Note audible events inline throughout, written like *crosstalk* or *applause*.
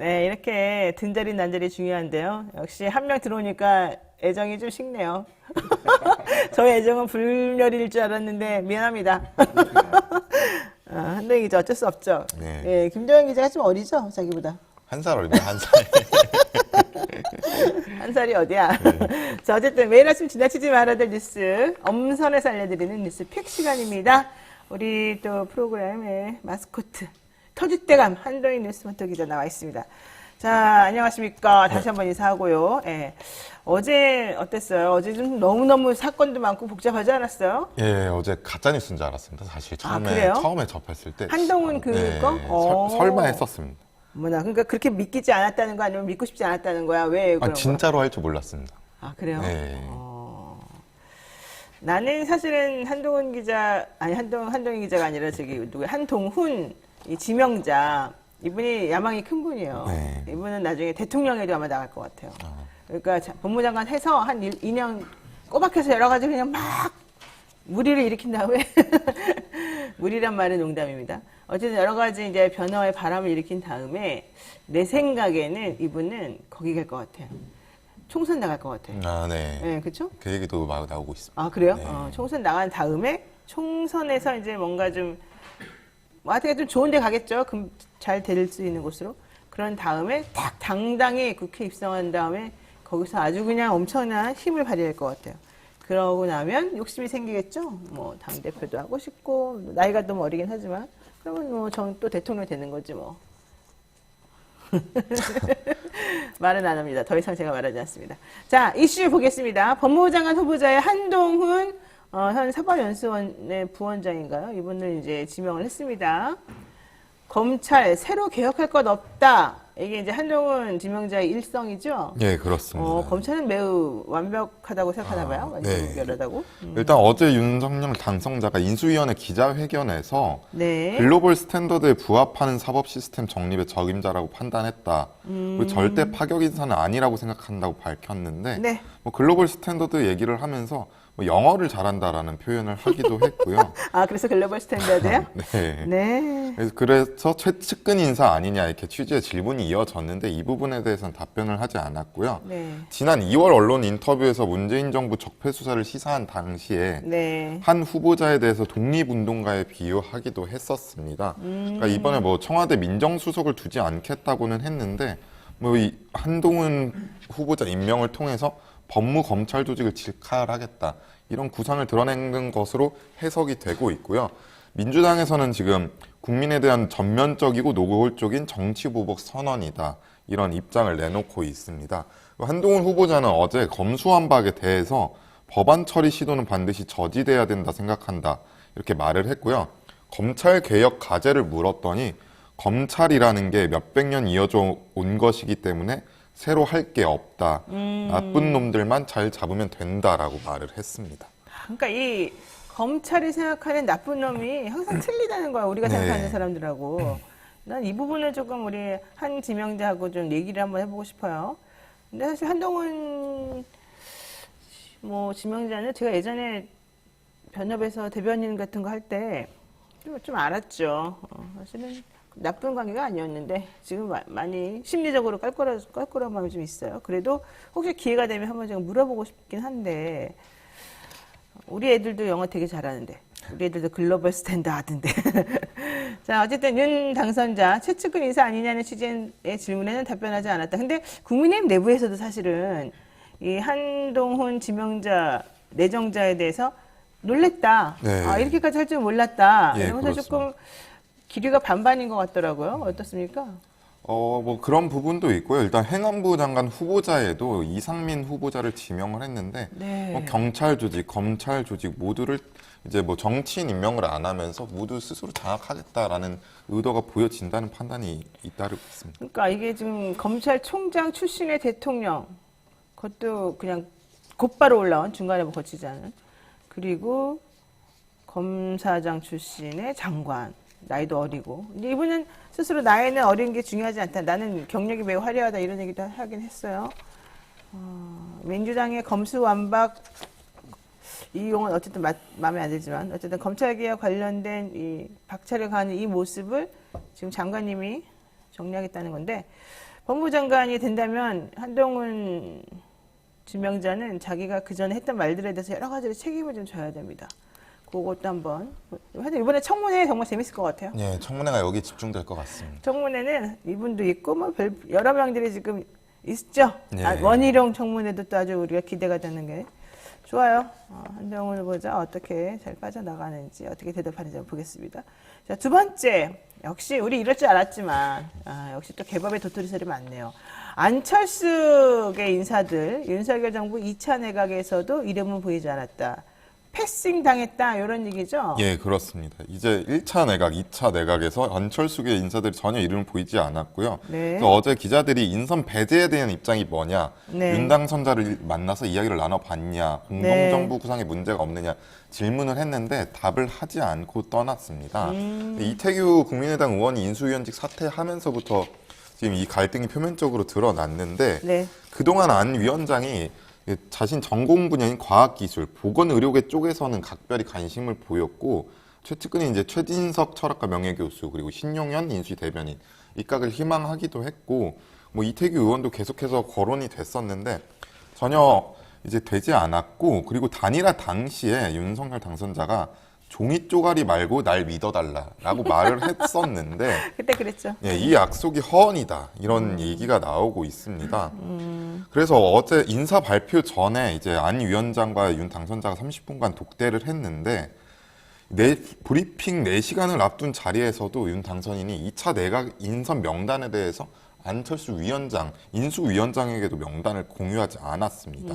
네, 이렇게 등자리 난자리 중요한데요. 역시 한 명 들어오니까 애정이 좀 식네요. *laughs* 저의 애정은 불멸일 줄 알았는데 미안합니다. 아, 한동희 기자 어쩔 수 없죠. 네. 예, 김도현 기자가 좀 어리죠, 자기보다. 한 살 어립니다, 한 살. *laughs* 한 살이 어디야. *laughs* 자, 어쨌든 매일 아침 지나치지 말아야 될 뉴스, 엄선해서 알려드리는 뉴스 팩 시간입니다. 우리 또 프로그램의 마스코트, 터줏대감 한동희 뉴스먼터 기자 나와 있습니다. 자, 안녕하십니까. 다시 한번 인사하고요. 예. 어제 어땠어요? 어제 좀 너무너무 사건도 많고 복잡하지 않았어요? 예, 어제 가짜 뉴스인 줄 알았습니다. 사실 처음에 아, 그래요? 처음에 접했을 때 한동훈 그거? 네, 어. 설, 설마 했었습니다. 뭐나, 그러니까 그렇게 믿기지 않았다는 거 아니면 믿고 싶지 않았다는 거야? 왜 그런 아, 거야? 진짜로 할 줄 몰랐습니다. 아, 그래요? 네. 어. 나는 사실은 한동훈 기자, 아니, 한동, 한동희 기자가 아니라 저기, 누구, 한동훈, 이 지명자, 이분이 야망이 큰 분이에요. 네. 이분은 나중에 대통령에도 아마 나갈 것 같아요. 그러니까 자- 법무장관 해서 한 1, 2년 꼬박해서 여러 가지 그냥 막 무리를 일으킨 다음에 *laughs* 무리란 말은 농담입니다. 어쨌든 여러 가지 이제 변화의 바람을 일으킨 다음에 내 생각에는 이분은 거기 갈 것 같아요. 총선 나갈 것 같아요. 아, 네. 네, 그렇죠? 그 얘기도 막 나오고 있습니다. 아 그래요? 네. 어, 총선 나간 다음에 총선에서 이제 뭔가 좀 뭐, 하여튼 좀 좋은 데 가겠죠. 그럼 잘 될 수 있는 곳으로. 그런 다음에 딱 당당히 국회 입성한 다음에 거기서 아주 그냥 엄청난 힘을 발휘할 것 같아요. 그러고 나면 욕심이 생기겠죠. 뭐 당 대표도 하고 싶고 나이가 너무 어리긴 하지만 그러면 뭐 전 또 대통령 되는 거지 뭐. *laughs* 말은 안 합니다. 더 이상 제가 말하지 않습니다. 자, 이슈 보겠습니다. 법무부 장관 후보자의 한동훈 어, 현 사법연수원의 부원장인가요? 이분을 이제 지명을 했습니다. 검찰 새로 개혁할 것 없다. 이게 이제 한동훈 지명자의 일성이죠. 예, 그렇습니다. 어, 검찰은 매우 완벽하다고 생각하나 봐요. 아, 네. 결하다고. 일단 어제 윤석열 당선자가 인수위원회 기자회견에서 네. 글로벌 스탠더드에 부합하는 사법 시스템 정립의 적임자라고 판단했다. 그리고 절대 파격 인사는 아니라고 생각한다고 밝혔는데 음. 네. 뭐 글로벌 스탠더드 얘기를 하면서 뭐 영어를 잘한다라는 표현을 하기도 했고요. *laughs* 아, 그래서 글로벌 스탠다드요? *laughs* 네. 네. 그래서, 그래서 최측근 인사 아니냐 이렇게 취지의 질문이 이어졌는데 이 부분에 대해서는 답변을 하지 않았고요. 네. 지난 2월 언론 인터뷰에서 문재인 정부 적폐 수사를 시사한 당시에 네. 한 후보자에 대해서 독립운동가에 비유하기도 했었습니다. 그러니까 이번에 뭐 청와대 민정수석을 두지 않겠다고는 했는데 뭐 이 한동훈 후보자 임명을 통해서 법무 검찰 조직을 질칼하겠다 이런 구상을 드러낸 것으로 해석이 되고 있고요. 민주당에서는 지금 국민에 대한 전면적이고 노골적인 정치 보복 선언이다 이런 입장을 내놓고 있습니다. 한동훈 후보자는 어제 검수완박에 대해서 법안 처리 시도는 반드시 저지돼야 된다 생각한다 이렇게 말을 했고요. 검찰 개혁 과제를 물었더니 검찰이라는 게 몇백 년 이어져 온 것이기 때문에 새로 할 게 없다. 나쁜 놈들만 잘 잡으면 된다라고 말을 했습니다. 그러니까 이 검찰이 생각하는 나쁜 놈이 항상 틀리다는 거야. 우리가 네. 생각하는 사람들하고. 난 이 부분을 조금 우리 한 지명자하고 좀 얘기를 한번 해보고 싶어요. 근데 사실 한동훈 뭐 지명자는 제가 예전에 변협에서 대변인 같은 거 할 때 좀 알았죠. 어, 사실은 나쁜 관계가 아니었는데 지금 마- 많이 심리적으로 껄끄러, 껄끄러운 마음이 좀 있어요. 그래도 혹시 기회가 되면 한번 제가 물어보고 싶긴 한데 우리 애들도 영어 되게 잘하는데 우리 애들도 글로벌 스탠다드인데 *laughs* 자 어쨌든 윤 당선자 최측근 인사 아니냐는 취지의 질문에는 답변하지 않았다 근데 국민의힘 내부에서도 사실은 이 한동훈 지명자 내정자에 대해서 놀랬다 네. 아, 이렇게까지 할 줄 몰랐다 예, 이러면서 그렇습니다. 조금 기류가 반반인 것 같더라고요 어떻습니까? 어, 뭐 그런 부분도 있고요. 일단 행안부 장관 후보자에도 이상민 후보자를 지명을 했는데 네. 뭐 경찰 조직, 검찰 조직 모두를 이제 뭐 정치인 임명을 안 하면서 모두 스스로 장악하겠다라는 의도가 보여진다는 판단이 잇따르고 있습니다. 그러니까 이게 지금 검찰총장 출신의 대통령 그것도 그냥 곧바로 올라온 중간에 뭐 거치지 않은 그리고 검사장 출신의 장관 나이도 어리고. 이제 이분은 스스로 나이는 어린 게 중요하지 않다. 나는 경력이 매우 화려하다. 이런 얘기도 하긴 했어요. 어, 민주당의 검수완박 이 용어는 어쨌든 마, 마음에 안 들지만 어쨌든 검찰개혁 관련된 이 박차를 가는 이 모습을 지금 장관님이 정리하겠다는 건데 법무장관이 된다면 한동훈 지명자는 자기가 그 전에 했던 말들에 대해서 여러 가지로 책임을 좀 져야 됩니다. 그것도 한번. 하여튼 이번에 청문회 정말 재밌을 것 같아요. 예, 청문회가 여기 집중될 것 같습니다. 청문회는 이분도 있고 뭐 별, 여러 명들이 지금 있죠. 예. 아, 원희룡 청문회도 또 아주 우리가 기대가 되는 게 좋아요. 어, 한동훈 후보자 어떻게 잘 빠져나가는지 어떻게 대답하는지 한번 보겠습니다. 자, 두 번째 역시 우리 이럴 줄 알았지만 아, 역시 또 개밥의 도토리 소리 많네요. 안철수계 인사들 윤석열 정부 2차 내각에서도 이름은 보이지 않았다. 패싱 당했다 이런 얘기죠. 예, 그렇습니다. 이제 1차 내각, 2차 내각에서 안철수계 인사들이 전혀 이름을 보이지 않았고요. 네. 또 어제 기자들이 인선 배제에 대한 입장이 뭐냐, 네. 윤당 선자를 만나서 이야기를 나눠봤냐, 공동정부 구상에 문제가 없느냐 질문을 했는데 답을 하지 않고 떠났습니다. 음. 이태규 국민의당 의원이 인수위원직 사퇴하면서부터 지금 이 갈등이 표면적으로 드러났는데 네. 그동안 안 위원장이 자신 전공 분야인 과학기술, 보건의료계 쪽에서는 각별히 관심을 보였고 최측근이 이제 최진석 철학과 명예교수 그리고 신용현 인수위 대변인 입각을 희망하기도 했고 뭐 이태규 의원도 계속해서 거론이 됐었는데 전혀 이제 되지 않았고 그리고 단일화 당시에 윤석열 당선자가 종이 쪼가리 말고 날 믿어달라라고 말을 *laughs* 했었는데 그때 그랬죠. 예, 이 약속이 허언이다 이런 얘기가 나오고 있습니다. 그래서 어제 인사 발표 전에 이제 안 위원장과 윤 당선자가 30분간 독대를 했는데 내 브리핑 4시간을 앞둔 자리에서도 윤 당선인이 2차 내각 인선 명단에 대해서 안철수 위원장, 인수위원장에게도 명단을 공유하지 않았습니다.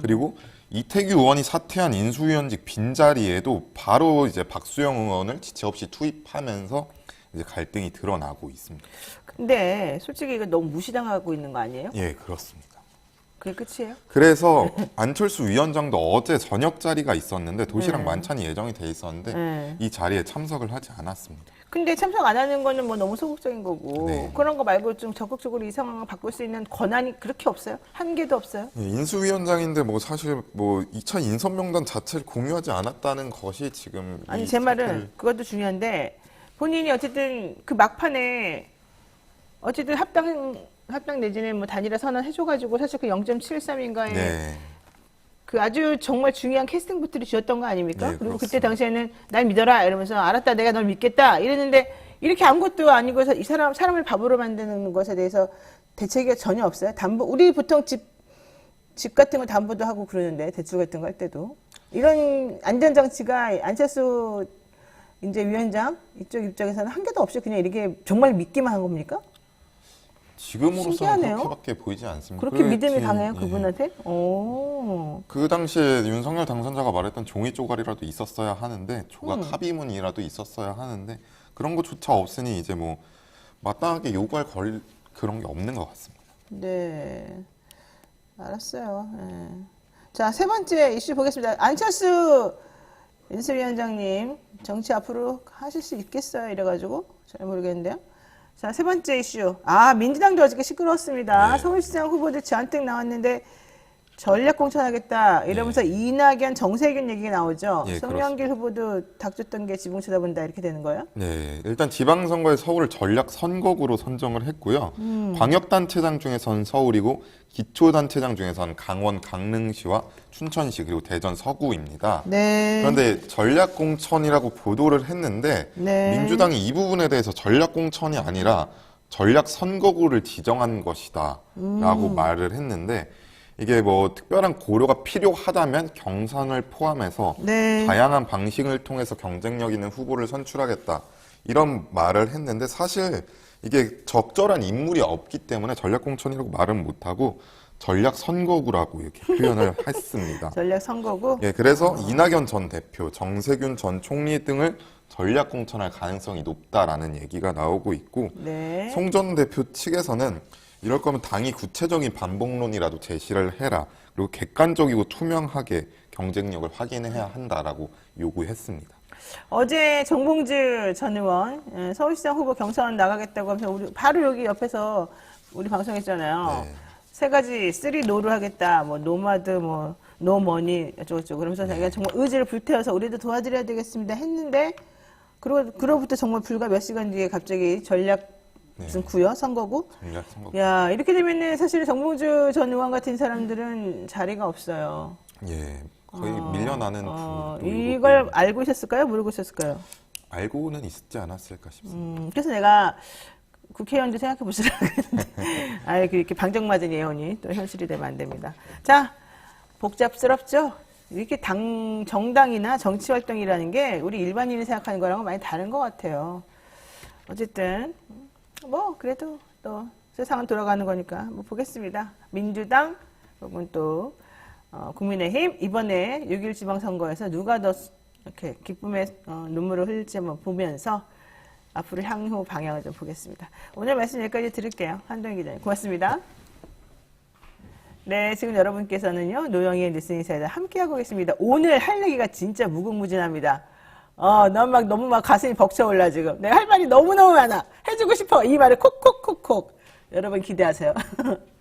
그리고 이태규 의원이 사퇴한 인수위원직 빈자리에도 바로 이제 박수영 의원을 지체 없이 투입하면서 이제 갈등이 드러나고 있습니다. 근데 솔직히 이거 너무 무시당하고 있는 거 아니에요? 예, 그렇습니다. 그게 끝이에요? 그래서 *laughs* 안철수 위원장도 어제 저녁 자리가 있었는데 도시락 네. 만찬이 예정이 돼 있었는데 네. 이 자리에 참석을 하지 않았습니다. 근데 참석 안 하는 거는 뭐 너무 소극적인 거고 네. 그런 거 말고 좀 적극적으로 이 상황을 바꿀 수 있는 권한이 그렇게 없어요? 한 개도 없어요? 예, 인수위원장인데 뭐 사실 뭐 2차 인선 명단 자체를 공유하지 않았다는 것이 지금 아니 이 제 말은 사태를- 그것도 중요한데 본인이 어쨌든 그 막판에 어쨌든 합당 합당 내지는 뭐 단일화 선언 해줘가지고 사실 그 0.73인가에 네. 그 아주 정말 중요한 캐스팅 부트를 쥐었던 거 아닙니까? 네, 그리고 그때. 당시에는 날 믿어라 이러면서 알았다 내가 널 믿겠다 이랬는데 이렇게 아무것도 아니고서 이 사람 사람을 바보로 만드는 것에 대해서 대책이 전혀 없어요. 담보 우리 보통 집 집 같은 거 담보도 하고 그러는데 대출 같은 거 할 때도 이런 안전 장치가 안철수 이제 위원장 이쪽 입장에서는 한 개도 없이 그냥 이렇게 정말 믿기만 한 겁니까? 지금으로서는 신기하네요. 그렇게밖에 보이지 않습니다. 그렇게 그 믿음이 뒤- 강해요 예. 그분한테? 오. 그 당시에 윤석열 당선자가 말했던 종이 쪼가리라도 있었어야 하는데 조각 음. 합의문이라도 있었어야 하는데 그런 것조차 없으니 이제 뭐 마땅하게 요구할 걸 그런 게 없는 것 같습니다. 네. 알았어요. 예. 자, 세 번째 이슈 보겠습니다. 안철수 인수위원장님, 정치 앞으로 하실 수 있겠어요? 이래가지고, 잘 모르겠는데요. 자, 세 번째 이슈. 아, 민주당도 어저께 시끄러웠습니다. 네. 서울시장 후보들 잔뜩 나왔는데, 전략 공천하겠다. 이러면서 이낙연, 정세균 얘기가 나오죠. 예, 송영길 후보도 닥쳤던 게 지붕 쳐다본다. 이렇게 되는 거예요? 네, 일단 지방선거에 서울을 전략 선거구로 선정을 했고요. 음. 광역단체장 중에선 서울이고 기초단체장 중에선 강원 강릉시와 춘천시 그리고 대전 서구입니다. 네. 그런데 전략 공천이라고 보도를 했는데 네. 민주당이 이 부분에 대해서 전략 공천이 아니라 전략 선거구를 지정한 것이다라고 음. 말을 했는데 이게 뭐 특별한 고려가 필요하다면 경선을 포함해서 네. 다양한 방식을 통해서 경쟁력 있는 후보를 선출하겠다 이런 말을 했는데 사실 이게 적절한 인물이 없기 때문에 전략 공천이라고 말은 못하고 전략 선거구라고 이렇게 표현을 *laughs* 했습니다. 전략 선거구? 예, 그래서 이낙연 전 대표, 정세균 전 총리 등을 전략 공천할 가능성이 높다라는 얘기가 나오고 있고 네. 송전 대표 측에서는 이럴 거면 당이 구체적인 반복론이라도 제시를 해라. 그리고 객관적이고 투명하게 경쟁력을 확인해야 한다라고 요구했습니다. 어제 정봉주 전 의원 예, 서울시장 후보 경선 나가겠다고 하면서 우리 바로 여기 옆에서 우리 방송했잖아요. 네. 세 가지 쓰리 노를 하겠다. 뭐 노마드 뭐 노머니 어쩌고저쩌고 그러면서 자기가 정말 의지를 불태워서 우리도 도와드려야 되겠습니다 했는데 그러 그로부터 정말 불과 몇 시간 뒤에 갑자기 전략 네. 무슨 구요? 선거구? 전략 선거. 야, 이렇게 되면은 사실 정봉주 전 의원 같은 사람들은 자리가 없어요. 예, 거의 어, 밀려나는 어, 구도이고 이걸 알고 있었을까요? 모르고 있었을까요? 알고는 있지 않았을까 싶습니다. 음, 그래서 내가 국회의원도 생각해 보시라고 *laughs* 했는데, 아이, 이렇게 방정맞은 예언이 또 현실이 되면 안 됩니다. 자, 복잡스럽죠? 이렇게 당, 정당이나 정치 활동이라는 게 우리 일반인이 생각하는 거랑은 많이 다른 것 같아요. 어쨌든, 뭐, 그래도 또 세상은 돌아가는 거니까 뭐 보겠습니다. 민주당 혹은 또, 어, 국민의힘 이번에 6.1 지방선거에서 누가 더 이렇게 기쁨의 어, 눈물을 흘릴지 한번 보면서 앞으로 향후 방향을 좀 보겠습니다. 오늘 말씀 여기까지 드릴게요. 한동희 기자님 고맙습니다. 네, 지금 여러분께서는요, 노영희의 뉴스 인사이다 함께하고 계십니다. 오늘 할 얘기가 진짜 무궁무진합니다. 어, 난 막 너무 막 가슴이 벅차올라 지금. 내가 할 말이 너무너무 많아. 해주고 싶어. 이 말을 콕콕콕콕. 여러분 기대하세요. *laughs*